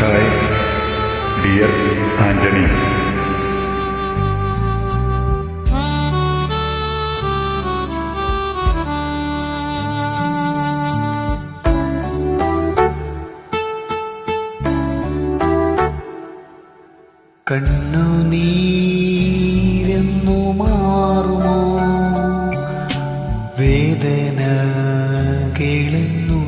Hi dear Antony. കണ്ണു നീരെന്നു മാറുമോ? വേദന കേളുന്നു.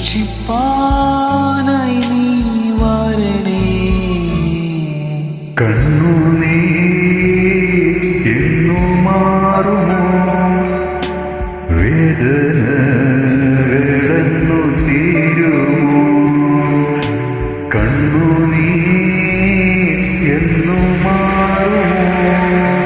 രക്ഷിപ്പാനായി നീ വരണേ. കണ്ണുനീ എന്നു മാറുമോ? വേദനകളെന്നു തീരുമോ? കണ്ണുനീ എന്നു മാറുമോ?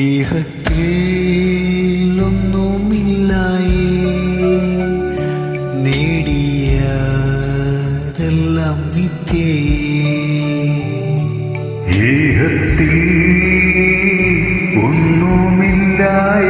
ഇഹത്തിൽ ഒന്നുമില്ലായി നേടിയതെല്ലാം നിത്യേ ഒന്നുമില്ലായേ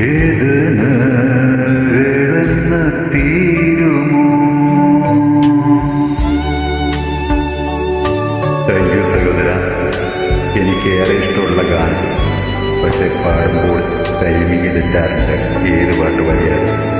വേദനകളെന്ന് തീരുമോ? താങ്ക് യു സഹോദര. എനിക്കേറെ ഇഷ്ടമുള്ള ഗാനം. പക്ഷെ പാടുമ്പോൾ ടൈമിങ് തെറ്റാറുണ്ട് ഏത് പാട്ട് പാടിയാലും.